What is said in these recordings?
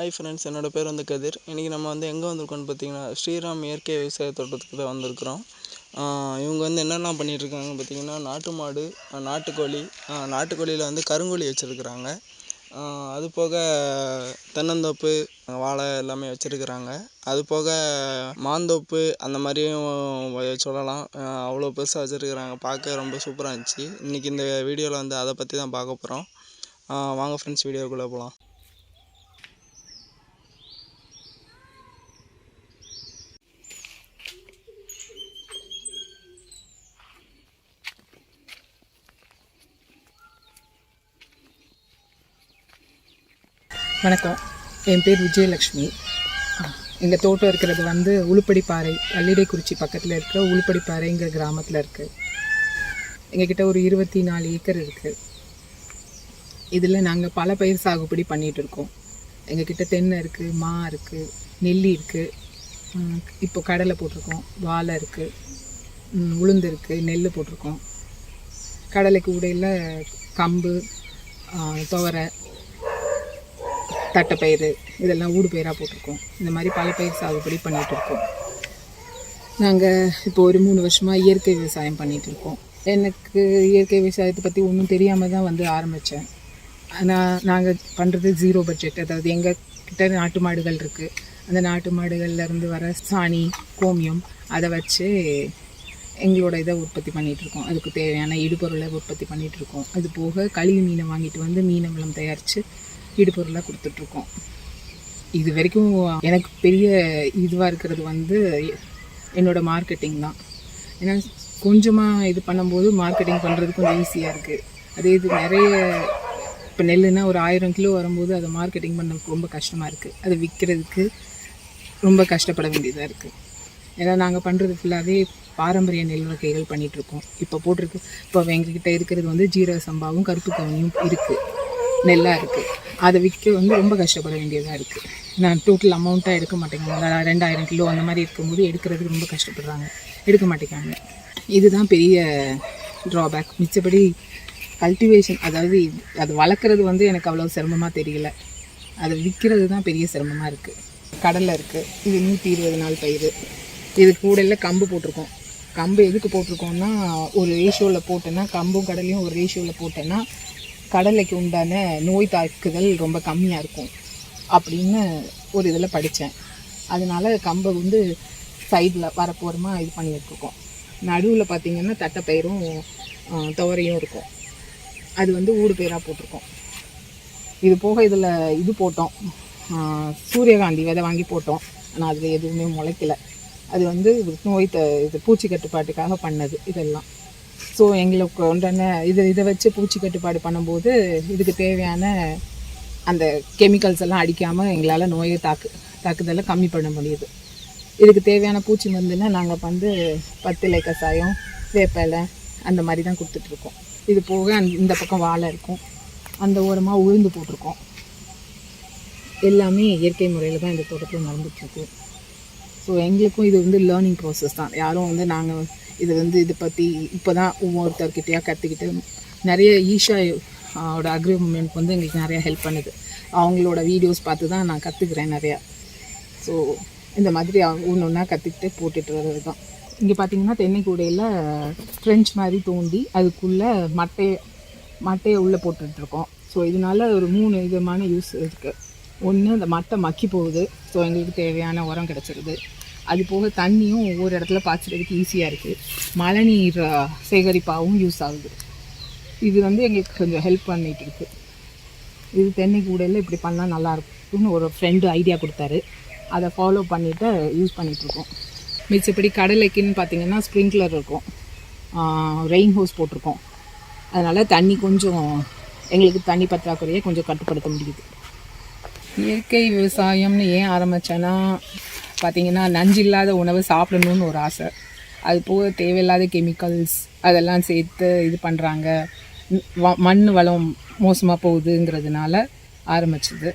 Hi friends என்னோடய பேர் வந்து கதிர். இன்றைக்கி நம்ம வந்து எங்கே வந்திருக்கோம்னு பார்த்தீங்கன்னா ஸ்ரீராம் இயற்கை விவசாய தோட்டத்துக்கு தான் வந்திருக்கிறோம் இவங்க வந்து என்னெல்லாம் பண்ணிகிட்ருக்காங்கன்னு பார்த்தீங்கன்னா நாட்டு மாடு நாட்டுக்கோழி நாட்டுக்கோழியில் வந்து கருங்கோழி வச்சுருக்குறாங்க. அது போக தென்னந்தோப்பு வாழை எல்லாமே வச்சுருக்குறாங்க. அது போக மாந்தோப்பு அந்த மாதிரியும் சொல்லலாம். அவ்வளோ பெருசாக வச்சுருக்குறாங்க. பார்க்க ரொம்ப சூப்பராக இருந்துச்சு. இன்றைக்கி இந்த வீடியோவில் வந்து அதை பற்றி தான் பார்க்க போகிறோம் வாங்க ஃப்ரெண்ட்ஸ் வீடியோக்குள்ளே போகலாம் வணக்கம். என் பேர் விஜயலக்ஷ்மி எங்கள் தோட்டம் இருக்கிறது வந்து உளுப்படிப்பாறை பள்ளிடைக்குறிச்சி பக்கத்தில் இருக்கிற உளுப்படிப்பாறைங்கிற கிராமத்தில் இருக்குது எங்ககிட்ட ஒரு இருபத்தி நாலு ஏக்கர் இருக்குது இதில் நாங்கள் பல பயிர் சாகுபடி பண்ணிகிட்டு இருக்கோம். எங்ககிட்ட தென்னை இருக்குது மா இருக்குது நெல்லி இருக்குது இப்போ கடலை போட்டிருக்கோம் வாழை இருக்குது உளுந்து இருக்குது நெல் போட்டிருக்கோம். கடலைக்கு உடையில் கம்பு துவரை தட்டைப்பயிறு இதெல்லாம் ஊடு பயிராக போட்டிருக்கோம். இந்த மாதிரி பல பயிர் சாகுபடி பண்ணிகிட்டு இருக்கோம். நாங்கள் இப்போ ஒரு மூணு வருஷமாக இயற்கை விவசாயம் பண்ணிகிட்டு இருக்கோம். எனக்கு இயற்கை விவசாயத்தை பற்றி ஒன்றும் தெரியாமல் தான் வந்து ஆரம்பித்தேன் ஆனால் நாங்கள் பண்ணுறது ஜீரோ பட்ஜெட் அதாவது எங்கள் கிட்ட நாட்டு மாடுகள் இருக்குது அந்த நாட்டு மாடுகள்லேருந்து வர சாணி கோமியம் அதை வச்சு எங்களோட இதை உற்பத்தி பண்ணிகிட்ருக்கோம் அதுக்கு தேவையான இடுபொருளை உற்பத்தி பண்ணிகிட்ருக்கோம் அது போக கழிவு மீனை வாங்கிட்டு வந்து மீன் அம்பளம் தயாரித்து ஈடுபொருளாக கொடுத்துட்ருக்கோம். இது வரைக்கும் எனக்கு பெரிய இதுவாக இருக்கிறது வந்து என்னோடய மார்க்கெட்டிங் தான். ஏன்னா கொஞ்சமாக இது பண்ணும்போது மார்க்கெட்டிங் பண்ணுறது கொஞ்சம் ஈஸியாக இருக்குது அதே இது நிறைய இப்போ நெல்லுனா ஒரு ஆயிரம் கிலோ வரும்போது அதை மார்க்கெட்டிங் பண்ண ரொம்ப கஷ்டமாக இருக்குது அதை விற்கிறதுக்கு ரொம்ப கஷ்டப்பட வேண்டியதாக இருக்குது ஏன்னா நாங்கள் பண்ணுறது ஃபுல்லாகவே பாரம்பரிய நெல் வகைகள் பண்ணிகிட்ருக்கோம் இப்போ போட்டிருக்கு இப்போ எங்ககிட்ட இருக்கிறது வந்து ஜீரக சம்பாவும் கருப்பு கவனியும் இருக்குது நெல்லாக இருக்குது அதை விற்க வந்து ரொம்ப கஷ்டப்பட வேண்டியதாக இருக்குது நான் டோட்டல் அமௌண்ட்டாக எடுக்க மாட்டேங்கிறாங்க ரெண்டாயிரம் கிலோ அந்த மாதிரி இருக்கும்போது எடுக்கிறதுக்கு ரொம்ப கஷ்டப்படுறாங்க. எடுக்க மாட்டேங்காங்க இதுதான் பெரிய ட்ராபேக் மிச்சப்படி கல்டிவேஷன் அதாவது அது வளர்க்குறது வந்து எனக்கு அவ்வளோ சிரமமாக தெரியல. அதை விற்கிறது தான் பெரிய சிரமமாக இருக்குது கடலில் இருக்குது இது நூற்றி இருபது நாள் பயிர் இது கூடையில் கம்பு போட்டிருக்கோம். கம்பு எதுக்கு போட்டிருக்கோம்னா ஒரு ரேஷியோவில் போட்டேன்னா கம்பும் கடலையும் ஒரு ரேஷியோவில் போட்டேன்னா கடலைக்கு உண்டான நோய் தாக்குதல் ரொம்ப கம்மியாக இருக்கும் அப்படின்னு ஒரு இதில் படித்தேன் அதனால் கம்பை வந்து சைடில் வரப்போரமாக இது பண்ணி வச்சுருக்கோம் நடுவில் பார்த்திங்கன்னா தட்டைப்பயிரும் துவரையும் இருக்கும். அது வந்து ஊடு பயிராக போட்டிருக்கோம். இது போக இதில் இது போட்டோம். சூரியகாந்தி விதை வாங்கி போட்டோம். ஆனால் அதில் எதுவுமே முளைக்கல. அது வந்து நோய் த இது பூச்சி கட்டுப்பாட்டுக்காக பண்ணது இதெல்லாம். ஸோ எங்களுக்கு உண்டான இது இதை வச்சு பூச்சி கட்டுப்பாடு பண்ணும்போது இதுக்கு தேவையான அந்த கெமிக்கல்ஸ் எல்லாம் அடிக்காமல் எங்களால் நோயை தாக்கு தாக்குதலை கம்மி பண்ண முடியுது. இதுக்கு தேவையான பூச்சி மருந்துன்னா நாங்கள் வந்து பத்திலை கசாயம் வேப்பிலை அந்த மாதிரி தான் கொடுத்துட்ருக்கோம். இது போக இந்த பக்கம் வாழை இருக்கும். அந்த ஓரமாக உளுந்து போட்டிருக்கோம். எல்லாமே இயற்கை முறையில் தான் இந்த தோட்டத்தில் நடந்துகிட்ருக்கு ஸோ எங்களுக்கும் இது வந்து லேர்னிங் ப்ராசஸ் தான். யாரும் வந்து நாங்கள் இது வந்து இதை பற்றி இப்போ தான் ஒவ்வொருத்தர்கிட்டையாக கற்றுக்கிட்டு நிறைய ஈஷா ஓட அக்ரிமெண்ட் வந்து எங்களுக்கு நிறையா ஹெல்ப் பண்ணுது. அவங்களோட வீடியோஸ் பார்த்து தான் நான் கற்றுக்குறேன் நிறையா. ஸோ இந்த மாதிரி ஒன்று ஒன்றா கற்றுக்கிட்டு போட்டுட்டு வர்றது தான் இங்கே பார்த்தீங்கன்னா தென்னை கூடையில் ஃப்ரெஞ்ச் மாதிரி தோண்டி அதுக்குள்ளே மட்டையை மட்டையை உள்ளே போட்டுட்ருக்கோம் ஸோ இதனால் ஒரு மூணு விதமான யூஸ் இருக்குது ஒன்று அந்த மட்டை மக்கி போகுது. ஸோ எங்களுக்கு தேவையான உரம் கிடச்சிருது. அது போக தண்ணியும் ஒவ்வொரு இடத்துல பாய்ச்சறதுக்கு ஈஸியாக இருக்குது மழை நீர் சேகரிப்பாகவும் யூஸ் ஆகுது. இது வந்து எங்களுக்கு கொஞ்சம் ஹெல்ப் பண்ணிகிட்டு இருக்கு. இது தென்னை கூடையில் இப்படி பண்ணால் நல்லாயிருக்கும்னு ஒரு ஃப்ரெண்டு ஐடியா கொடுத்தாரு. அதை ஃபாலோ பண்ணிவிட்டு யூஸ் பண்ணிகிட்ருக்கோம் மிச்சப்படி கடலைக்குன்னு பார்த்தீங்கன்னா ஸ்ப்ரிங்க்லர் இருக்கும். ரெயின் ஹோஸ் போட்டிருக்கோம். அதனால் தண்ணி கொஞ்சம் எங்களுக்கு தண்ணி பற்றாக்குறையை கொஞ்சம் கட்டுப்படுத்த முடியுது. இயற்கை விவசாயம்னு ஏன் ஆரம்பித்தேன்னா பார்த்திங்கன்னா நஞ்சு இல்லாத உணவு சாப்பிடணுன்னு ஒரு ஆசை. அது போக தேவையில்லாத கெமிக்கல்ஸ் அதெல்லாம் சேர்த்து இது பண்ணுறாங்க மண் வளம் மோசமாக போகுதுங்கிறதுனால ஆரம்பிச்சது.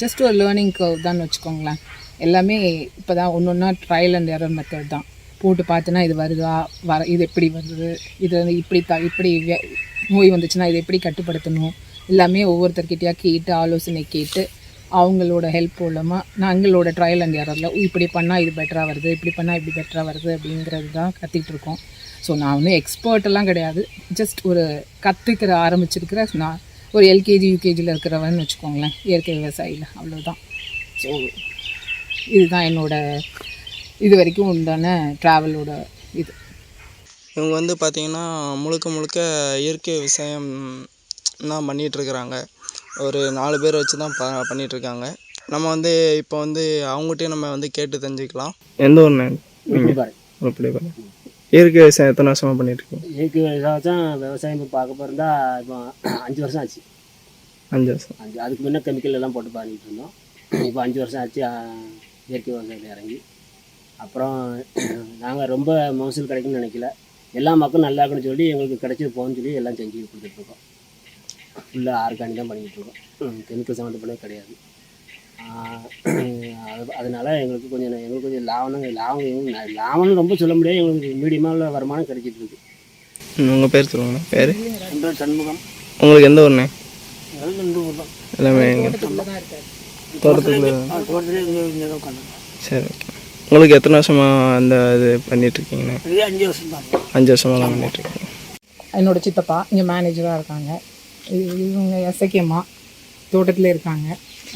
ஜஸ்ட் ஒரு லேர்னிங் கர்வ் தான் வச்சுக்கோங்களேன். எல்லாமே இப்போ தான் ஒன்று ஒன்றா ட்ரையல் அண்ட் எரர் மெத்தட் தான். போட்டு பார்த்தோன்னா இது வருதா? வர இது எப்படி வருது? இது வந்து இப்படி த இப்படி நோய் வந்துச்சுன்னா இதை எப்படி கட்டுப்படுத்தணும்? எல்லாமே ஒவ்வொருத்தர்கிட்டயா கேட்டு ஆலோசனை கேட்டு அவங்களோட ஹெல்ப் மூலமாக நாங்களோட ட்ரையல் அண்ட் எரரில் இப்படி பண்ணால் இது பெட்டராக வருது இப்படி பண்ணால் இப்படி பெட்டராக வருது அப்படிங்கிறது தான் கற்றுக்கிட்டு இருக்கோம். ஸோ நான் வந்து எக்ஸ்பர்ட்டெல்லாம் கிடையாது. ஜஸ்ட் ஒரு கற்றுக்கிற ஆரம்பிச்சிருக்கிற நான் ஒரு எல்கேஜி யூகேஜியில் இருக்கிறவன்னு வச்சுக்கோங்களேன் இயற்கை விவசாயியில் அவ்வளோதான் ஸோ இதுதான் என்னோடய இது வரைக்கும் உண்டான ட்ராவலோட இது. இவங்க வந்து பார்த்திங்கன்னா முழுக்க முழுக்க இயற்கை விவசாயம் தான் பண்ணிகிட்ருக்குறாங்க ஒரு நாலு பேர் வச்சு தான் ப பண்ணிகிட்ருக்காங்க நம்ம வந்து இப்போ வந்து அவங்ககிட்டயும் நம்ம வந்து கேட்டு தெரிஞ்சுக்கலாம். எந்த உருப்படிப்பாறை அப்படி இயற்கை விவசாயம் எத்தனை வருஷமாக பண்ணிகிட்ருக்கோம் இயற்கை விவசாயம் விவசாயம் இப்போ பார்க்க போகிறதா இப்போ அஞ்சு வருஷம் ஆச்சு. அஞ்சு வருஷம். அஞ்சு அதுக்கு முன்னே கெமிக்கல் எல்லாம் போட்டு பண்ணிட்டு இருந்தோம். இப்போ அஞ்சு வருஷம் ஆச்சு இயற்கை விவசாயத்தில் இறங்கி. அப்புறம் நாங்கள் ரொம்ப மகசூல் கிடைக்கும்னு நினைக்கல. எல்லா மக்களும் நல்லா இருக்குன்னு சொல்லி எங்களுக்கு கிடைச்சது போகணும்னு சொல்லி எல்லாம் செஞ்சு கொடுத்துட்ருக்கோம் ஃபுல்லாக ஆர்கானிக் தான் பண்ணிக்கிட்டு இருக்கோம். கெமிக்கல் சம்மந்தப்பட்டது கிடையாது. ஆஹ் அது- அதனால எங்களுக்கு கொஞ்சம் எங்களுக்கு கொஞ்சம் லாபம் லாபம் லாபம்னு ரொம்ப சொல்ல முடியாது எங்களுக்கு மீடியமாக வருமானம் கிடைச்சிட்டு இருக்கு. உங்கள் பேர் சொல்லுங்கண்ணா பேர்? சண்முகம். உங்களுக்கு எந்த ஊர்ண்ணே? எல்லாமே தோட்டத்துக்குள்ள. சரி ஓகே. உங்களுக்கு எத்தனை வருஷமாக அந்த இது பண்ணிகிட்ருக்கீங்கண்ணே அஞ்சு வருஷம் தான் அஞ்சு வருஷமாக பண்ணிகிட்ருக்கீங்க என்னோட சித்தப்பா இங்கே மேனேஜராக இருக்காங்க. இவங்க எசக்கியம்மா தோட்டத்தில் இருக்காங்க.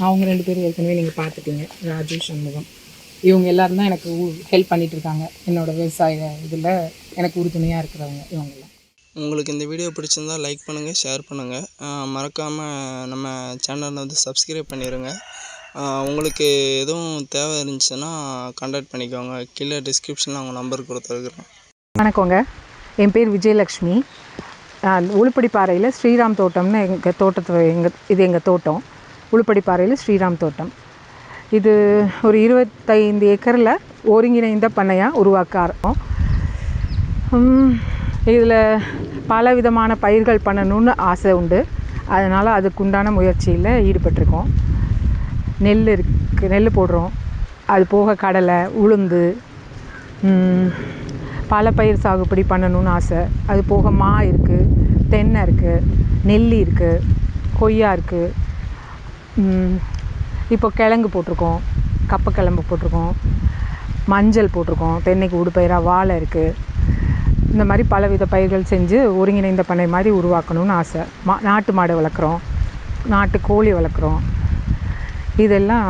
அவங்க ரெண்டு பேரும் ஏற்கனவே நீங்கள் பார்த்துட்டீங்க. ராஜு சண்முகம். இவங்க எல்லாரும் தான் எனக்கு ஹெல்ப் பண்ணிட்டு இருக்காங்க. என்னோட விவசாய இதில் எனக்கு உறுதுணையாக இருக்கிறவங்க இவங்கெல்லாம். உங்களுக்கு இந்த வீடியோ பிடிச்சிருந்தா லைக் பண்ணுங்கள் ஷேர் பண்ணுங்கள் மறக்காமல் நம்ம சேனலை வந்து சப்ஸ்கிரைப் பண்ணிடுங்க உங்களுக்கு எதுவும் தேவை இருந்துச்சுன்னா கான்டாக்ட் பண்ணிக்கோங்க. கீழே டிஸ்கிரிப்ஷனில் அவங்க நம்பர் கொடுத்துருக்குறேன். வணக்கங்க. என் பேர் விஜயலக்ஷ்மி. உளுப்படிப்பாறையில் ஸ்ரீராம் தோட்டம்னு எங்கள் தோட்டத்தை எங்கள் இது எங்கள் தோட்டம் உளுப்படிப்பாறையில் ஸ்ரீராம் தோட்டம் இது ஒரு இருபத்தைந்து ஏக்கரில் ஒருங்கிணைந்த பண்ணையாக உருவாக்க ஆரம்பம் இதில் பல விதமான பயிர்கள் பண்ணணும்னு ஆசை உண்டு அதனால் அதுக்குண்டான முயற்சியில் ஈடுபட்டிருக்கோம். நெல் இருக்கு நெல் போடுறோம். அது போக கடலை உளுந்து பல பயிர் சாகுபடி பண்ணணும்னு ஆசை. அது போக மா இருக்குது தென்னை இருக்குது நெல்லி இருக்குது கொய்யா இருக்குது இப்போ கிழங்கு போட்டிருக்கோம் கப்பக்கிழங்கு போட்டிருக்கோம் மஞ்சள் போட்டிருக்கோம் தென்னைக்கு உடுப்பயிராக வாழை இருக்குது இந்த மாதிரி பலவித பயிர்கள் செஞ்சு ஒருங்கிணைந்த பண்ணை மாதிரி உருவாக்கணும்னு ஆசை. மா நாட்டு மாடு வளர்க்குறோம் நாட்டு கோழி வளர்க்குறோம். இதெல்லாம்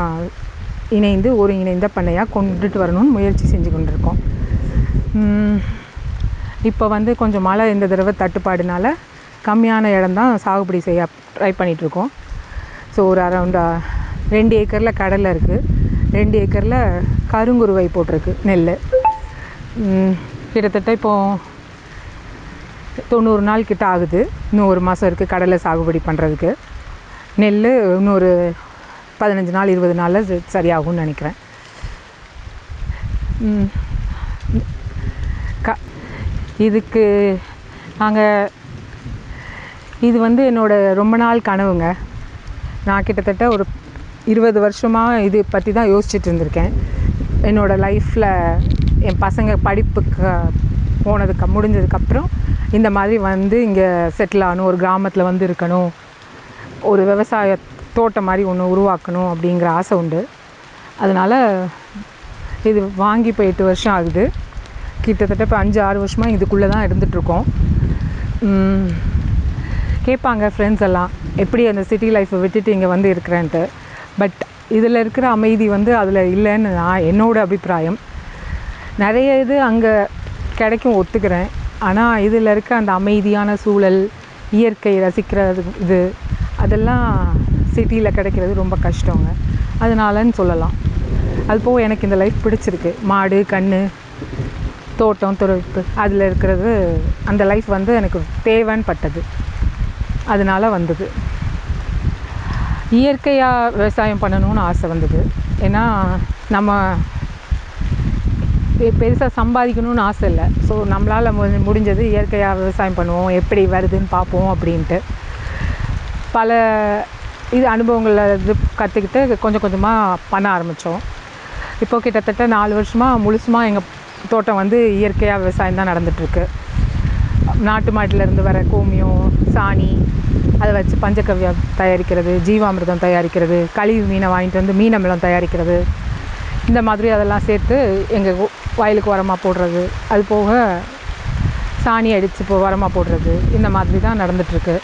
இணைந்து ஒருங்கிணைந்த பண்ணையாக கொண்டுட்டு வரணும்னு முயற்சி செஞ்சு கொண்டிருக்கோம். இப்போ வந்து கொஞ்சம் மழை இந்த தடவை தட்டுப்பாடுனால கம்மியான இடம்தான் சாகுபடி செய்ய ட்ரை பண்ணிகிட்ருக்கோம் ஸோ ஒரு அரௌண்ட் ரெண்டு ஏக்கரில் கடலை இருக்குது ரெண்டு ஏக்கரில் கருங்குருவை போட்டிருக்கு நெல் கிட்டத்தட்ட இப்போது தொண்ணூறு நாள் கிட்ட ஆகுது. இன்னும் ஒரு மாதம் இருக்குது கடலை சாகுபடி பண்ணுறதுக்கு நெல் இன்னொரு பதினஞ்சு நாள் இருபது நாளில் சரியாகும்னு நினைக்கிறேன். ம். இதுக்கு நாங்கள் இது வந்து என்னோடய ரொம்ப நாள் கனவுங்க. நான் கிட்டத்தட்ட ஒரு இருபது வருஷமாக இது பற்றி தான் யோசிச்சுட்டு இருந்திருக்கேன். என்னோடய லைஃப்பில் என் பசங்க படிப்புக்கு போனதுக்கு முடிஞ்சதுக்கப்புறம் இந்த மாதிரி வந்து இங்கே செட்டில் ஆகணும் ஒரு கிராமத்தில் வந்து இருக்கணும் ஒரு விவசாய தோட்டம் மாதிரி ஒன்று உருவாக்கணும் அப்படிங்கிற ஆசை உண்டு. அதனால் இது வாங்கி இப்போ எட்டு வருஷம் ஆகுது. கிட்டத்தட்ட இப்போ அஞ்சு ஆறு வருஷமாக இதுக்குள்ளே தான் இருந்துகிட்ருக்கோம் கேட்பாங்க ஃப்ரெண்ட்ஸ் எல்லாம் எப்படி அந்த சிட்டி லைஃப்பை விட்டுட்டு இங்கே வந்து இருக்கிறேன்ட்டு? பட் இதில் இருக்கிற அமைதி வந்து அதில் இல்லைன்னு நான் என்னோடய அபிப்பிராயம். நிறைய இது அங்கே கிடைக்கும் ஒத்துக்கிறேன். ஆனால் இதில் இருக்க அந்த அமைதியான சூழல் இயற்கை ரசிக்கிறது இது அதெல்லாம் சிட்டியில் கிடைக்கிறது ரொம்ப கஷ்டங்க. அதனாலன்னு சொல்லலாம். அது போக எனக்கு இந்த லைஃப் பிடிச்சிருக்கு. மாடு கன்று தோட்டம் துறப்பு அதில் இருக்கிறது அந்த லைஃப் வந்து எனக்கு தேவைன்னு பட்டது அதனால் வந்தது. இயற்கையாக விவசாயம் பண்ணணும்னு ஆசை வந்தது. ஏன்னா நம்ம பெருசாக சம்பாதிக்கணும்னு ஆசை இல்லை. ஸோ நம்மளால் மு முடிஞ்சது இயற்கையாக விவசாயம் பண்ணுவோம் எப்படி வருதுன்னு பார்ப்போம் அப்படின்ட்டு. பல இது அனுபவங்களில் இது கற்றுக்கிட்டு கொஞ்சம் கொஞ்சமாக பண்ண ஆரம்பித்தோம் இப்போ கிட்டத்தட்ட நாலு வருஷமாக முழுசுமாக எங்கள் தோட்டம் வந்து இயற்கையாக விவசாயம் தான் நடந்துகிட்ருக்கு நாட்டு மாட்டிலேருந்து வர கோமியம் சாணி அதை வச்சு பஞ்சகவ்யம் தயாரிக்கிறது ஜீவாமிர்தம் தயாரிக்கிறது கழிவு மீனை வாங்கிட்டு வந்து மீனமிலம் தயாரிக்கிறது. இந்த மாதிரி அதெல்லாம் சேர்த்து எங்கள் வயலுக்கு உரமாக போடுறது. அது போக சாணி அடித்து இப்போ உரமாக போடுறது. இந்த மாதிரி தான் நடந்துகிட்ருக்கு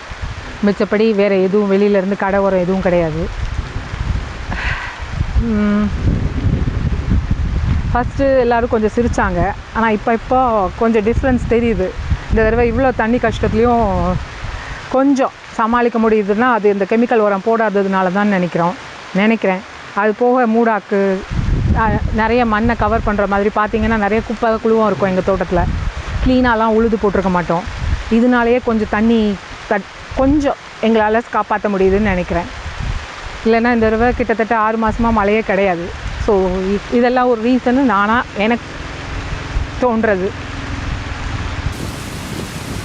மிச்சப்படி வேறு எதுவும் வெளியிலேருந்து கடை உரம் எதுவும் கிடையாது. ஃபஸ்ட்டு எல்லோரும் கொஞ்சம் சிரித்தாங்க ஆனால் இப்போ இப்போ கொஞ்சம் டிஃப்ரென்ஸ் தெரியுது. இந்த தடவை இவ்வளோ தண்ணி கஷ்டத்துலேயும் கொஞ்சம் சமாளிக்க முடியுதுன்னா அது இந்த கெமிக்கல் உரம் போடாததுனால தான் நினைக்கிறோம். நினைக்கிறேன். அது போக மூடாக்கு நிறைய மண்ணை கவர் பண்ணுற மாதிரி பார்த்திங்கன்னா நிறைய குப்பை குழுவும் இருக்கும் எங்கள் தோட்டத்தில். க்ளீனாலாம் உழுது போட்டிருக்க மாட்டோம். இதனாலேயே கொஞ்சம் தண்ணி தட் கொஞ்சம் எங்களால் காப்பாற்ற முடியுதுன்னு நினைக்கிறேன். இல்லைன்னா இந்த தடவை கிட்டத்தட்ட ஆறு மாதமாக மழையே கிடையாது. ஸோ இதெல்லாம் ஒரு ரீசன்னு நானாக எனக்கு தோன்றது.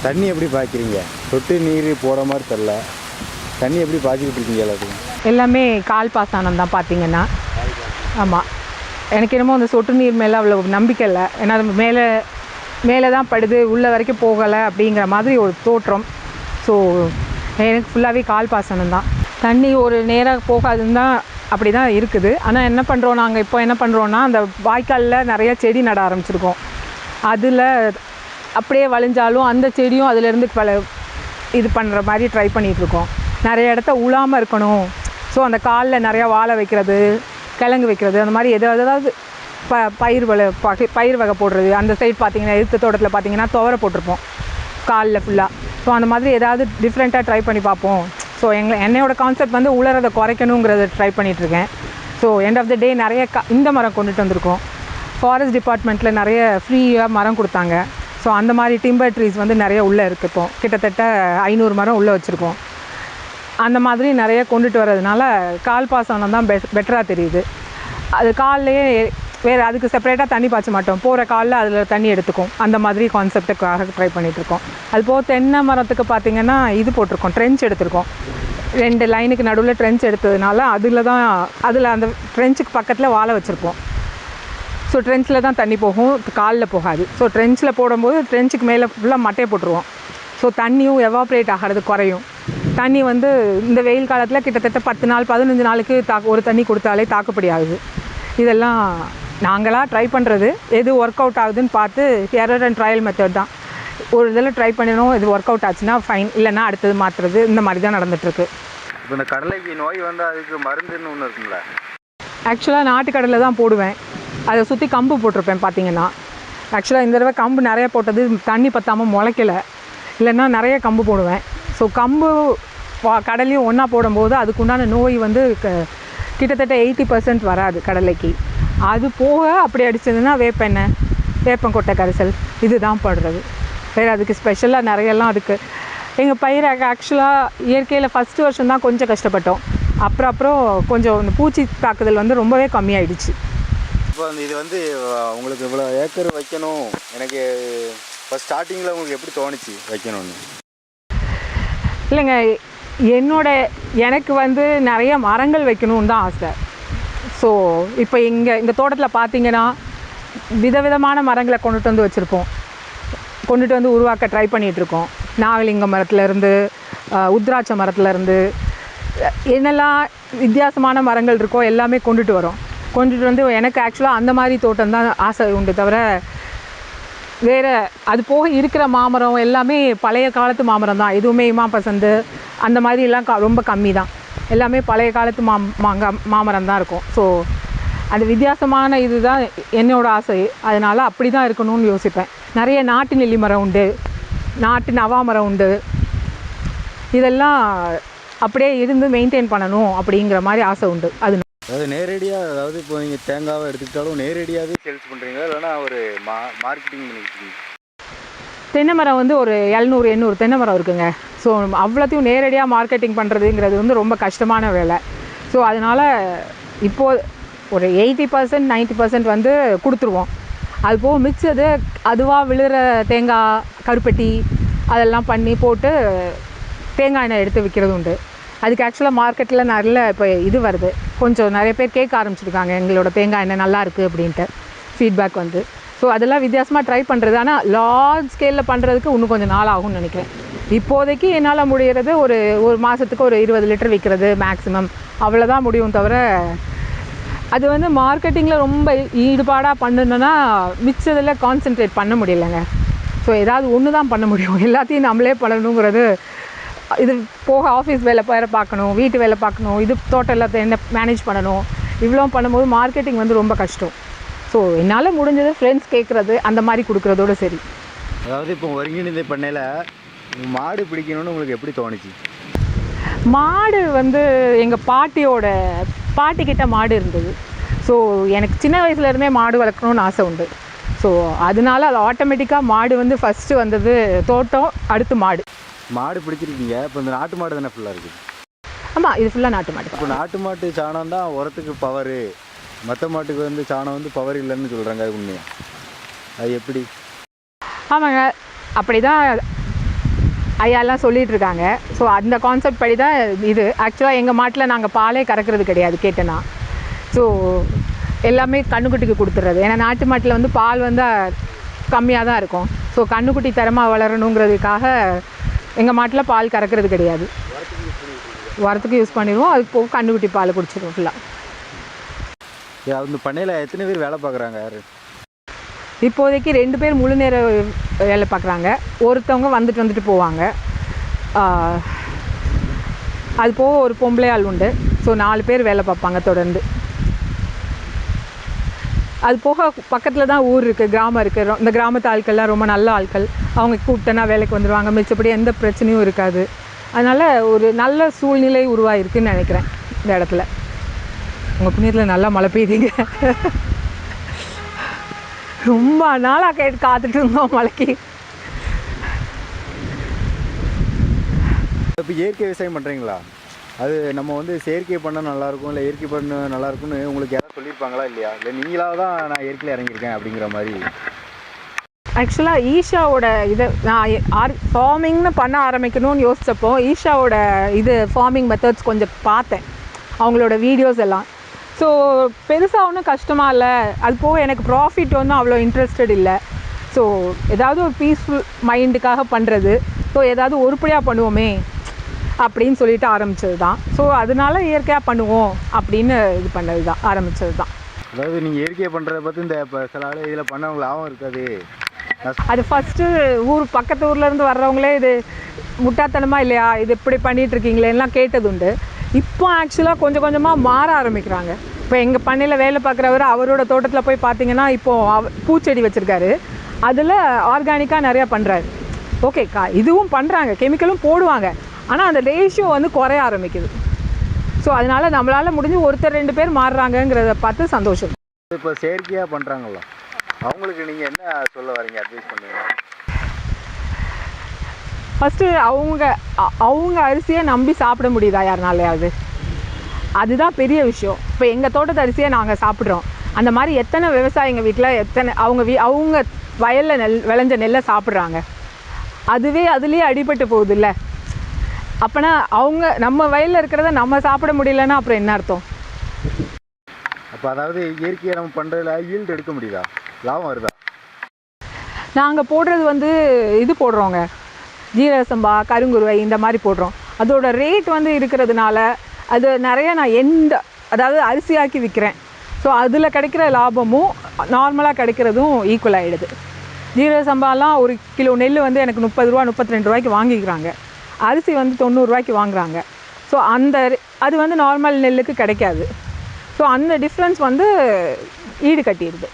தண்ணி எப்படி பாய்க்கிறீங்க? சொட்டு நீர் போகிற மாதிரி தெரில தண்ணி எப்படி பாய்ச்சிக்கிட்டு இருக்கீங்க எல்லாமே கால் பாசானம் தான் பார்த்தீங்கன்னா ஆமாம் எனக்கு என்னமோ அந்த சொட்டு நீர் மேலே அவ்வளோ நம்பிக்கை இல்லை. ஏன்னா அது மேலே மேலே தான் படுது உள்ள வரைக்கும் போகலை அப்படிங்கிற மாதிரி ஒரு தோற்றம். ஸோ எனக்கு ஃபுல்லாகவே கால் பாசனம் தான். தண்ணி ஒரு நேராக போகாதுன்னு தான் அப்படி தான் இருக்குது. ஆனால் என்ன பண்ணுறோம் நாங்கள் இப்போ என்ன பண்ணுறோன்னா அந்த வாய்க்காலில் நிறைய செடி நட ஆரம்பிச்சிருக்கோம். அதில் அப்படியே வழிஞ்சாலும் அந்த செடியும் அதிலேருந்து பல இது பண்ணுற மாதிரி ட்ரை பண்ணிகிட்ருக்கோம் நிறைய இடத்த உழாமல் இருக்கணும். ஸோ அந்த காலில் நிறையா வாழை வைக்கிறது கிழங்கு வைக்கிறது அந்த மாதிரி எதாவது ஏதாவது ப பயிர் வலை பகை பயிர் வகை போடுறது. அந்த சைடு பார்த்தீங்கன்னா எழுத்து தோட்டத்தில் பார்த்திங்கன்னா துவரை போட்டிருப்போம். காலில் ஃபுல்லாக ஸோ அந்த மாதிரி ஏதாவது டிஃப்ரெண்ட்டாக ட்ரை பண்ணி பார்ப்போம். ஸோ எங்களை என்னையோட கான்செப்ட் வந்து உலரதை குறைக்கணுங்கிறத ட்ரை பண்ணிகிட்ருக்கேன் so end of the day நிறைய க இந்த மரம் கொண்டுட்டு வந்திருக்கோம். ஃபாரஸ்ட் டிபார்ட்மெண்ட்டில் நிறைய ஃப்ரீயாக மரம் கொடுத்தாங்க. ஸோ அந்த மாதிரி டிம்பர் ட்ரீஸ் வந்து நிறைய உள்ளே இருக்குது இப்போ. கிட்டத்தட்ட ஐநூறு மரம் உள்ளே வச்சுருக்கோம். அந்த மாதிரி நிறைய கொண்டுட்டு வர்றதுனால கால் பாசனம் தான் பெட் பெட்டராக தெரியுது. அது கால்லையே வேறு அதுக்கு செப்பரேட்டாக தண்ணி பாய்ச்ச மாட்டோம். போகிற காலில் அதில் தண்ணி எடுத்துக்கும். அந்த மாதிரி கான்செப்டுக்காக ட்ரை பண்ணிகிட்ருக்கோம் அது போக தென்னை மரத்துக்கு பார்த்திங்கன்னா இது போட்டிருக்கோம். ட்ரென்ச் எடுத்திருக்கோம். ரெண்டு லைனுக்கு நடுவில் ட்ரென்ச் எடுத்ததுனால அதில் தான் அதில் அந்த ட்ரென்ச்சுக்கு பக்கத்தில் வாழை வச்சுருப்போம் ஸோ ட்ரென்ச்சில் தான் தண்ணி போகும். காலில் போகாது. ஸோ ட்ரென்ச்சில் போடும்போது ட்ரென்ச்சுக்கு மேலே ஃபுல்லாக மட்டையை போட்டுருவோம். ஸோ தண்ணியும் எவாப்ரேட் ஆகிறது குறையும். தண்ணி வந்து இந்த வெயில் காலத்தில் கிட்டத்தட்ட பத்து நாள் பதினஞ்சு நாளுக்கு தா ஒரு தண்ணி கொடுத்தாலே தாக்குப்படி ஆகுது. இதெல்லாம் நாங்களாக ட்ரை பண்ணுறது எது ஒர்க் அவுட் ஆகுதுன்னு பார்த்து எரர் அண்ட் ட்ரையல் மெத்தட் தான். ஒரு இதில் ட்ரை பண்ணினோம் இது ஒர்க் அவுட் ஆச்சுன்னா ஃபைன் இல்லைன்னா அடுத்தது மாற்றுறது இந்த மாதிரி தான் நடந்துகிட்ருக்கு இப்போ இந்த கடலைக்கு நோய் வந்து அதுக்கு மருந்துன்னு ஒன்று இருக்குங்களா ஆக்சுவலாக நாட்டுக்கடலை தான் போடுவேன். அதை சுற்றி கம்பு போட்டிருப்பேன் பார்த்தீங்கன்னா. ஆக்சுவலாக இந்த தடவை கம்பு நிறைய போட்டது தண்ணி பத்தாமல் முளைக்கல. இல்லைன்னா நிறைய கம்பு போடுவேன். ஸோ கம்பு கடலையும் ஒன்றா போடும்போது அதுக்குண்டான நோய் வந்து க- கிட்டத்தட்ட எயிட்டி பர்சன்ட் வராது கடலைக்கு. அது போக அப்படி அடிச்சதுன்னா வேப்பெண்ணெய் வேப்பங்கொட்டை கரைசல் இதுதான் போடுறது. வேறு அதுக்கு ஸ்பெஷலாக நிறையெல்லாம் அதுக்கு எங்கள் பயிரை ஆக்சுவலாக இயற்கையில் ஃபஸ்ட்டு வருஷம் தான் கொஞ்சம் கஷ்டப்பட்டோம். அப்புறம் அப்புறம் கொஞ்சம் இந்த பூச்சி தாக்குதல் வந்து ரொம்பவே கம்மியாயிடுச்சு. இப்போ இது வந்து உங்களுக்கு இவ்வளோ ஏக்கர் வைக்கணும். எனக்கு இப்போ ஸ்டார்டிங்கில் உங்களுக்கு எப்படி தோணுச்சு வைக்கணும்னு? இல்லைங்க என்னோட எனக்கு வந்து நிறைய மரங்கள் வைக்கணும்னு தான் ஆசை. ஸோ இப்போ இங்கே இந்த தோட்டத்தில் பார்த்தீங்கன்னா விதவிதமான மரங்களை கொண்டுட்டு வந்து வச்சுருப்போம். கொண்டுட்டு வந்து உருவாக்க ட்ரை பண்ணிகிட்ருக்கோம் நாகலிங்க மரத்துலேருந்து உத்ராட்ச மரத்துலேருந்து என்னெல்லாம் வித்தியாசமான மரங்கள் இருக்கோ எல்லாமே கொண்டுட்டு வரோம். கொண்டுட்டு வந்து எனக்கு ஆக்சுவலாக அந்த மாதிரி தோட்டம் தான் ஆசை உண்டு தவிர வேறு அது போக இருக்கிற மாமரம் எல்லாமே பழைய காலத்து மாமரம் தான். எதுவுமே இமா பசந்து அந்த மாதிரிலாம் க- ரொம்ப கம்மி தான் எல்லாமே பழைய காலத்து மா மாங்கா மாமரம் தான் இருக்கும். ஸோ அது வித்தியாசமான இது தான் என்னோட ஆசை. அதனால் அப்படி தான் இருக்கணும்னு யோசிப்பேன். நிறைய நாட்டு நெல்லி மரம் உண்டு. நாட்டு நவா மரம் உண்டு. இதெல்லாம் அப்படியே இருந்து மெயின்டைன் பண்ணணும் அப்படிங்கிற மாதிரி ஆசை உண்டு. அது அதாவது நேரடியாக அதாவது இப்போ நீங்கள் தேங்காவை எடுத்துக்கிட்டாலும் நேரடியாகவே சேல்ஸ் பண்ணுறீங்களா இல்லைன்னா ஒரு மா மார்க்கெட்டிங் பண்ணிக்கிட்டீங்க தென்னை மரம் வந்து ஒரு எழுநூறு எண்ணூறு தென்னை மரம் இருக்குங்க. ஸோ அவ்வளோத்தையும் நேரடியாக மார்க்கெட்டிங் பண்ணுறதுங்கிறது வந்து ரொம்ப கஷ்டமான வேலை. ஸோ அதனால் இப்போது ஒரு எயிட்டி பர்சன்ட் நைன்ட்டி பர்சன்ட் வந்து கொடுத்துருவோம். அது போக மிச்சது அதுவாக விழுற தேங்காய் கருப்பட்டி அதெல்லாம் பண்ணி போட்டு தேங்காய் எண்ணெய் எடுத்து விற்கிறது உண்டு. அதுக்கு ஆக்சுவலாக மார்க்கெட்டில் நல்ல இப்போ இது வருது. கொஞ்சம் நிறைய பேர் கேட்க ஆரம்பிச்சிருக்காங்க எங்களோட தேங்காய் எண்ணெய் நல்லா இருக்குது அப்படின்ட்டு. ஃபீட்பேக் வந்து. ஸோ அதெல்லாம் வித்தியாசமாக ட்ரை பண்ணுறது ஆனால் லார்ஜ் ஸ்கேலில் பண்ணுறதுக்கு இன்னும் கொஞ்சம் நாள் ஆகும்னு நினைக்கிறேன். இப்போதைக்கு என்னால் முடிகிறது ஒரு ஒரு மாதத்துக்கு ஒரு இருபது லிட்டர் விற்கிறது மேக்ஸிமம் அவ்வளோதான் முடியும் தவிர அது வந்து மார்க்கெட்டிங்கில் ரொம்ப ஈடுபாடாக பண்ணணுன்னா மிச்சதில் கான்சென்ட்ரேட் பண்ண முடியலைங்க. ஸோ ஏதாவது ஒன்று தான் பண்ண முடியும். எல்லாத்தையும் நம்மளே பண்ணணுங்கிறது இது போக ஆஃபீஸ் வேலை வேறு பார்க்கணும். வீட்டு வேலை பார்க்கணும். இது தோட்டம் எல்லாத்தையும் என்ன மேனேஜ் பண்ணணும். இவ்வளோ பண்ணும்போது மார்க்கெட்டிங் வந்து ரொம்ப கஷ்டம். ஸோ என்னால் முடிஞ்சது ஃப்ரெண்ட்ஸ் கேட்குறது அந்த மாதிரி கொடுக்குறதோட சரி. அதாவது இப்போ ஒருங்கிணைந்த பண்ணையில் மாடு பிடிக்கணும்னு உங்களுக்கு எப்படி தோணுச்சு? மாடு வந்து எங்கள் பாட்டியோட பாட்டிக்கிட்ட மாடு இருந்தது. ஸோ எனக்கு சின்ன வயசுலேருந்தே மாடு வளர்க்கணும்னு ஆசை உண்டு. ஸோ அதனால அது ஆட்டோமேட்டிக்காக மாடு வந்து ஃபஸ்ட்டு வந்தது தோட்டம் அடுத்து மாடு. மாடு பிடிச்சிருக்கீங்க. இப்போ இந்த நாட்டு மாடு தானே ஃபுல்லாக இருக்குது ஆமாம் இது ஃபுல்லாக நாட்டு மாடு. இப்போ நாட்டு மாட்டு சாணம் தான் உரத்துக்கு பவரு மற்ற மாட்டுக்கு வந்து சாணம் வந்து பவர் இல்லைன்னு சொல்கிறாங்க அது உண்மையா? அது எப்படி? ஆமாங்க. அப்படி தான் ஐயாலாம் சொல்லிட்டு இருக்காங்க ஸோ அந்த கான்செப்ட் படி தான் இது ஆக்சுவலாக எங்கள் மாட்டில் நாங்கள் பாலே கறக்கிறது கிடையாது கேட்டேன்னா ஸோ எல்லாமே கண்ணுக்குட்டிக்கு கொடுத்துட்றது ஏன்னா நாட்டு மாட்டில் வந்து பால் வந்து கம்மியாக தான் இருக்கும். ஸோ கண்ணுக்குட்டி தரமாக வளரணுங்கிறதுக்காக எங்கள் மாட்டில் பால் கறக்கிறது கிடையாது. உரத்துக்கு யூஸ் பண்ணிடுவோம். அதுக்கு போக கண்ணுக்குட்டி பால் குடிச்சிடுவோம் ஃபுல்லாக அந்த பண்ணையில் எத்தனை பேர் வேலை பார்க்குறாங்க யார்? இப்போதைக்கு ரெண்டு பேர் முழு நேர வேலை பார்க்குறாங்க. ஒருத்தவங்க வந்துட்டு வந்துட்டு போவாங்க. அது போக ஒரு பொம்பளை ஆள் உண்டு. ஸோ நாலு பேர் வேலை பார்ப்பாங்க தொடர்ந்து. அது போக பக்கத்தில் தான் ஊர் இருக்குது கிராமம் இருக்குது இந்த கிராமத்து ஆட்கள்லாம் ரொம்ப நல்ல ஆட்கள். அவங்க கூப்பிட்டனா வேலைக்கு வந்துடுவாங்க மிச்சப்படி எந்த பிரச்சனையும் இருக்காது. அதனால் ஒரு நல்ல சூழ்நிலை உருவாயிருக்குன்னு நினைக்கிறேன் இந்த இடத்துல. உங்கள் புண்ணியத்தில் நல்லா மழை பெய்யுதுங்க. ரொம்ப நாளாக கேட்டு காத்துட்டு இருந்தோம் மழைக்கு. இப்போ இயற்கை விவசாயம் பண்ணுறீங்களா அது நம்ம வந்து செயற்கை பண்ணால் நல்லாயிருக்கும் இல்லை இயற்கை பண்ண நல்லாயிருக்கும்னு உங்களுக்கு யாராவது சொல்லியிருப்பாங்களா இல்லையா? இல்லை நீங்களாக தான் நான் இயற்கையில் இறங்கியிருக்கேன் அப்படிங்கிற மாதிரி. ஆக்சுவலாக ஈஷாவோட இதை நான் ஆர் ஃபார்மிங்னு பண்ண ஆரம்பிக்கணும்னு யோசித்தப்போ ஈஷாவோட இது ஃபார்மிங் மெத்தட்ஸ் கொஞ்சம் பார்த்தேன். அவங்களோட வீடியோஸ் எல்லாம். ஸோ பெருசாக ஒன்றும் கஷ்டமாக இல்லை. அது போக எனக்கு ப்ராஃபிட் ஒன்றும் அவ்வளோ இன்ட்ரெஸ்டட் இல்லை. ஸோ ஏதாவது ஒரு பீஸ்ஃபுல் மைண்டுக்காக பண்ணுறது ஸோ ஏதாவது உருப்படியாக பண்ணுவோமே அப்படின்னு சொல்லிட்டு ஆரம்பித்தது தான் ஸோ அதனால இயற்கையாக பண்ணுவோம் அப்படின்னு இது பண்ணது தான் ஆரம்பித்தது தான் அதாவது நீங்கள் இயற்கையை பண்ணுறத பார்த்து இந்த இப்போ சில ஆள் இதில் பண்ணவங்க லாபம் இருக்காது. அது ஃபஸ்ட்டு ஊர் பக்கத்து ஊர்லேருந்து வர்றவங்களே இது முட்டாத்தனமா இல்லையா? இது இப்படி இருக்கீங்களேலாம் கேட்டது உண்டு இப்போ ஆக்சுவலாக கொஞ்சம் கொஞ்சமாக மாற ஆரம்பிக்கிறாங்க. இப்போ எங்கள் பண்ணையில் வேலை பார்க்குறவர் அவரோட தோட்டத்தில் போய் பார்த்தீங்கன்னா இப்போது அவ பூச்செடி வச்சுருக்காரு. அதில் ஆர்கானிக்காக நிறையா பண்ணுறாரு ஓகே கா இதுவும் பண்ணுறாங்க கெமிக்கலும் போடுவாங்க. ஆனால் அந்த ரேஷியோ வந்து குறைய ஆரம்பிக்குது. ஸோ அதனால் நம்மளால் முடிஞ்சு ஒருத்தர் ரெண்டு பேர் மாறுறாங்கங்கிறத பார்த்து சந்தோஷம். இப்போ செயற்கையாக பண்ணுறாங்களோ அவங்களுக்கு நீங்கள் என்ன சொல்ல வரீங்க அட்வைஸ் பண்ணுவீங்க? ஃபஸ்ட்டு அவங்க அவங்க அரிசியை நம்பி சாப்பிட முடியுதா யாருனாலையாவது? அதுதான் பெரிய விஷயம். இப்போ எங்கள் தோட்டத்து அரிசியை நாங்கள் சாப்பிட்றோம். அந்த மாதிரி எத்தனை விவசாயிங்க வீட்டில் எத்தனை அவங்க வீ அவங்க வயலில் நெல் விளைஞ்ச நெல்லை சாப்பிட்றாங்க. அதுவே அதுலேயே அடிபட்டு போகுது இல்லை அப்போனா அவங்க நம்ம வயலில் இருக்கிறத நம்ம சாப்பிட முடியலன்னா அப்புறம் என்ன அர்த்தம்? அப்போ அதாவது இயற்கையை நம்ம பண்ணுறதுல ஈல்டு எடுக்க முடியுதா? லாபம் வருதா? நாங்கள் போடுறது வந்து இது போடுறோங்க. ஜீரக சம்பா கருங்குருவை இந்த மாதிரி போடுறோம். அதோட ரேட் வந்து இருக்கிறதுனால அது நிறைய நான் எந்த அதாவது அரிசியாக்கி விற்கிறேன் ஸோ அதில் கிடைக்கிற லாபமும் நார்மலாக கிடைக்கிறதும் ஈக்குவல் ஆகிடுது ஜீரக சம்பாலாம் ஒரு கிலோ நெல் வந்து எனக்கு முப்பது ரூபா முப்பத்தி ரெண்டு ரூபாய்க்கு வாங்கிக்கிறாங்க. அரிசி வந்து தொண்ணூறுரூவாய்க்கு வாங்குறாங்க. ஸோ அந்த அது வந்து நார்மல் நெல்லுக்கு கிடைக்காது. ஸோ அந்த டிஃப்ரென்ஸ் வந்து ஈடு கட்டிடுது.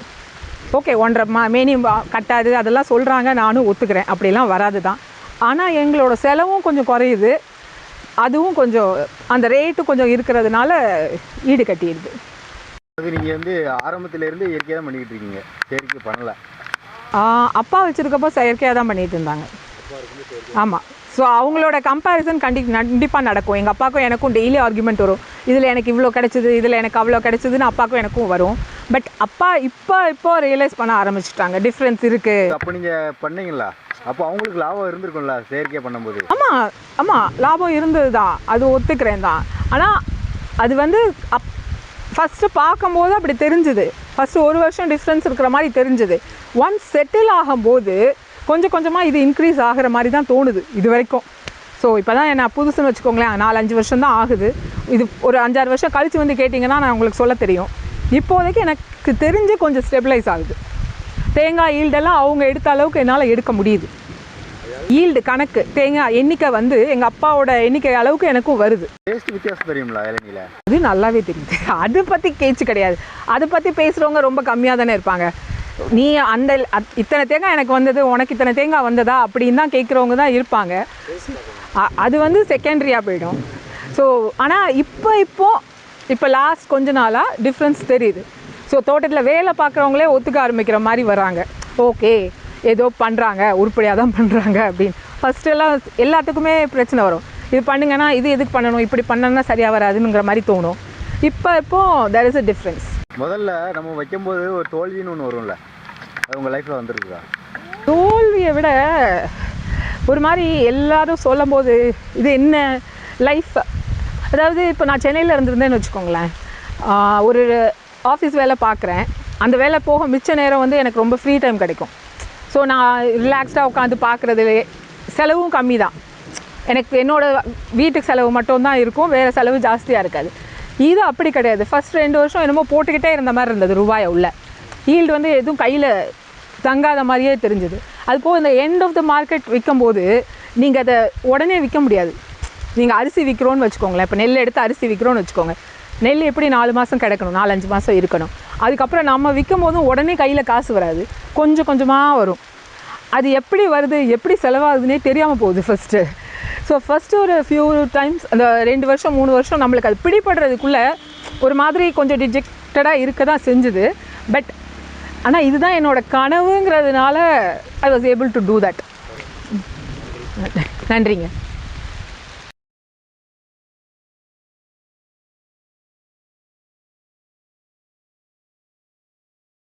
ஓகே ஒன்றரை மா மேனி கட்டாது. அதெல்லாம் சொல்கிறாங்க நானும் ஒத்துக்கிறேன். அப்படிலாம் வராது தான் ஆனால் எங்களோட செலவும் கொஞ்சம் குறையுது. அதுவும் கொஞ்சம் அந்த ரேட்டு கொஞ்சம் இருக்கிறதுனால ஈடு கட்டிடுது. அதாவது நீங்கள் வந்து ஆரம்பத்திலேருந்து இயற்கையாக தான் பண்ணிக்கிட்டு இருக்கீங்க. செயற்கை பண்ணலை. அப்பா வச்சுருக்கப்போ செயற்கையாக தான் பண்ணிட்டு இருந்தாங்க. ஆமாம் ஸோ அவங்களோட கம்பேரிசன் கண்டி கண்டிப்பாக நடக்கும். எங்கள் அப்பாவுக்கும் எனக்கும் டெய்லி ஆர்குமெண்ட் வரும். இதில் எனக்கு இவ்வளோ கிடைச்சிது இதில் எனக்கு அவ்வளோ கிடைச்சிதுன்னு அப்பாவுக்கும் எனக்கும் வரும். பட் அப்பா இப்போ இப்போ ரியலைஸ் பண்ண ஆரம்பிச்சிட்டாங்க. டிஃப்ரென்ஸ் இருக்குது அப்போ நீங்கள் பண்ணீங்களா? அப்போ அவங்களுக்கு லாபம் இருந்திருக்கும்ல செயற்கையாக பண்ணும்போது. ஆமாம் ஆமாம் லாபம் இருந்தது தான் அது ஒத்துக்கிறேன் தான். ஆனால் அது வந்து அப் ஃபஸ்ட்டு பார்க்கும்போது அப்படி தெரிஞ்சுது. ஃபஸ்ட்டு ஒரு வருஷம் டிஃப்ரென்ஸ் இருக்கிற மாதிரி தெரிஞ்சுது. ஒன்ஸ் செட்டில் ஆகும்போது கொஞ்சம் கொஞ்சமாக இது இன்க்ரீஸ் ஆகிற மாதிரி தான் தோணுது இது வரைக்கும். ஸோ இப்போ தான் என்ன புதுசுன்னு வச்சுக்கோங்களேன் நாலு அஞ்சு வருஷம் தான் ஆகுது. இது ஒரு அஞ்சாறு வருஷம் கழித்து வந்து கேட்டிங்கன்னா நான் உங்களுக்கு சொல்ல தெரியும். இப்போதைக்கு எனக்கு தெரிஞ்சு கொஞ்சம் ஸ்டெபிளைஸ் ஆகுது. தேங்காய் ஈல்டெல்லாம் அவங்க எடுத்த அளவுக்கு என்னால் எடுக்க முடியுது. ஈல்டு கணக்கு தேங்காய் எண்ணிக்கை வந்து எங்கள் அப்பாவோட எண்ணிக்கை அளவுக்கு எனக்கும் வருது. டேஸ்ட் வித்தியாசம் தெரியுங்களா இளநில? அது நல்லாவே தெரியுது. அதை பற்றி கேச்சு கிடையாது. அதை பற்றி பேசுகிறவங்க ரொம்ப கம்மியாக தானே இருப்பாங்க. நீ அந்த இத்தனை தேங்காய் எனக்கு வந்தது உனக்கு இத்தனை தேங்காய் வந்ததா அப்படின்னு தான் கேட்குறவங்க தான் இருப்பாங்க. அது வந்து செகண்டரியாக போயிடும். ஸோ ஆனால் இப்போ இப்போ இப்போ லாஸ்ட் கொஞ்ச நாளாக டிஃப்ரென்ஸ் தெரியுது. ஸோ தோட்டத்தில் வேலை பார்க்குறவங்களே ஒத்துக்க ஆரம்பிக்கிற மாதிரி வராங்க. ஓகே ஏதோ பண்ணுறாங்க உருப்படியாக தான் பண்ணுறாங்க அப்படின்னு. ஃபஸ்ட்டெல்லாம் எல்லாத்துக்குமே பிரச்சனை வரும். இது பண்ணுங்கன்னா இது எதுக்கு பண்ணணும்? இப்படி பண்ணனா சரியாக வராதுங்கிற மாதிரி தோணும். இப்போ இப்போ தெர் இஸ் a டிஃப்ரென்ஸ் முதல்ல நம்ம வைக்கும்போது ஒரு தோல்வின்னு ஒன்று வரும்ல? அது உங்கள் லைஃப்பில் வந்துருக்குதா? தோல்வியை விட ஒரு மாதிரி எல்லாரும் சொல்லும்போது இது என்ன லைஃப் அதாவது இப்போ நான் சென்னையில் இருந்திருந்தேன்னு வச்சுக்கோங்களேன். ஒரு ஆஃபீஸ் வேலை பார்க்குறேன். அந்த வேலை போக மிச்ச நேரம் வந்து எனக்கு ரொம்ப ஃப்ரீ டைம் கிடைக்கும். ஸோ நான் ரிலாக்ஸ்டாக உட்காந்து பார்க்குறது செலவும் கம்மி தான். எனக்கு என்னோடய வீட்டுக்கு செலவு மட்டும்தான் இருக்கும். வேறு செலவு ஜாஸ்தியாக இருக்காது. இது அப்படி கிடையாது. ஃபர்ஸ்ட் ரெண்டு வருஷம் என்னமோ போட்டுக்கிட்டே இருந்த மாதிரி இருந்தது ரூபாயை உள்ள. ஈல்டு வந்து எதுவும் கையில் தங்காத மாதிரியே தெரிஞ்சுது. அது போக இந்த எண்ட் ஆஃப் த மார்க்கெட் விற்கும்போது நீங்கள் அதை உடனே விற்க முடியாது. நீங்கள் அரிசி விற்கிறோன்னு வச்சுக்கோங்களேன். இப்போ நெல் எடுத்து அரிசி விற்கிறோன்னு வச்சுக்கோங்க. நெல் எப்படி நாலு மாதம் கிடக்கணும் நாலஞ்சு மாதம் இருக்கணும். அதுக்கப்புறம் நம்ம விற்கும் போதும் உடனே கையில் காசு வராது. கொஞ்சம் கொஞ்சமாக வரும். அது எப்படி வருது எப்படி செலவாகுதுன்னே தெரியாமல் போகுது ஃபஸ்ட்டு ஸோ ஃபஸ்ட்டு ஒரு ஃபியூ டைம்ஸ் அந்த ரெண்டு வருஷம் மூணு வருஷம் நம்மளுக்கு அது பிடிபடுறதுக்குள்ளே ஒரு மாதிரி கொஞ்சம் டிஜெக்டடாக இருக்க தான் செஞ்சுது. பட் ஆனால் இதுதான் என்னோடய கனவுங்கிறதுனால I was able to do that நன்றிங்க.